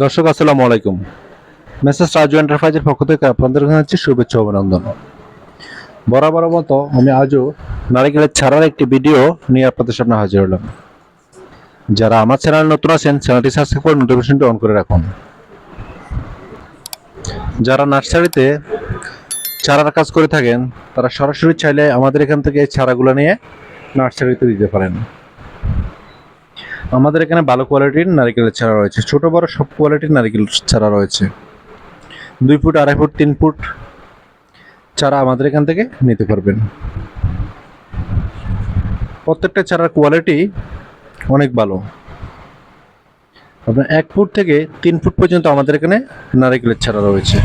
দর্শক, আসসালামু আলাইকুম। মেসেজ রাজু এন্টারপ্রাইজের পক্ষ থেকে আপনাদের জানাচ্ছি শুভেচ্ছা অভিনন্দন। বরাবর মতো আমি আজও নারিকেলের ছাড়ার একটি ভিডিও নিয়ে আপনাদের সামনে হাজির হলাম। যারা আমার চ্যানেল নতুন আছেন, চ্যানেলটি সাবস্ক্রাইব করে নোটিফিকেশনটি অন করে রাখুন। যারা নার্সারিতে চারার কাজ করে থাকেন, তারা সরাসরি চাইলে আমাদের এখান থেকে এই নিয়ে নার্সারিতে দিতে পারেন। আমাদের এখানে ভালো কোয়ালিটির নারিকেলের চারা রয়েছে। ছোট, বড় সব কোয়ালিটির নারিকেল চারা রয়েছে। দুই ফুট, আড়াই ফুট, তিন ফুট চারা আমাদের এখান থেকে নিতে পারবেন। প্রত্যেকটা চারার কোয়ালিটি অনেক ভালো। আপনার এক ফুট থেকে তিন ফুট পর্যন্ত আমাদের এখানে নারিকেলের চারা রয়েছে।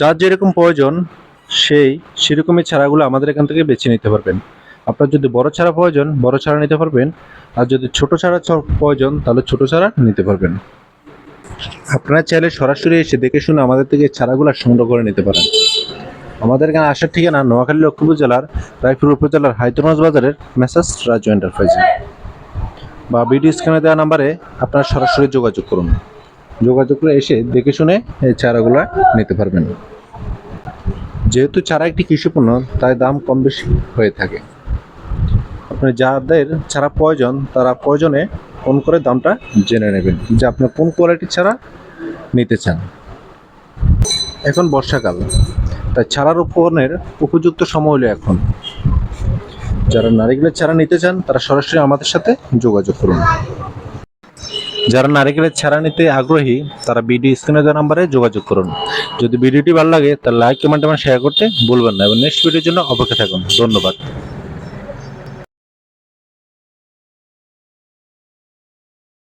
যার যেরকম প্রয়োজন, সেই সেরকমই চারাগুলো আমাদের এখান থেকে বেছে নিতে পারবেন। আপনার যদি বড় ছাড়া প্রয়োজন, বড় ছাড়া নিতে পারবেন। আর যদি ছোট ছাড়া প্রয়োজন, তাহলে ছোট ছাড়া নিতে পারবেন। আপনারা চাইলে সরাসরি এসে দেখে শুনে আমাদের থেকে চারাগুলো সংগ্রহ করে নিতে পারেন। আমাদের এখানে আসার ঠিকানা নোয়াখালী লক্ষ্মীপুর জেলার রায়পুর উপজেলার হায়দ্রাবাদ বাজারের মেসাজ রাজু এন্টারপ্রাইজে। বা ভিডিও স্ক্রিনে দেওয়া নাম্বারে আপনারা সরাসরি যোগাযোগ করুন। যোগাযোগ করে এসে দেখে শুনে এই চারাগুলো নিতে পারবেন। যেহেতু চারা একটি কৃষি পণ্য তাই দাম কম বেশি হয়ে থাকে। আপনার যাদের ছাড়া প্রয়োজন, তারা প্রয়োজনে ফোন করে দামটা জেনে নেবেন যে আপনার কোন কোয়ালিটির ছাড়া নিতে চান। এখন বর্ষাকাল। তাই ছাড়ার উপকরণের উপযুক্ত সময় হলো এখন। যারা নারিকেলের ছাড়া নিতে চান, তারা সরাসরি আমাদের সাথে যোগাযোগ করুন। যারা নারিকেলের ছাড়া নিতে আগ্রহী, তারা ভিডিও স্ক্রিনে দেওয়া নাম্বারে যোগাযোগ করুন। যদি ভিডিওটি ভালো লাগে, তাহলে লাইক কমেন্ট এবং শেয়ার করতে ভুলবেন না। এবং নেক্সট ভিডিওর জন্য অপেক্ষা থাকুন। ধন্যবাদ।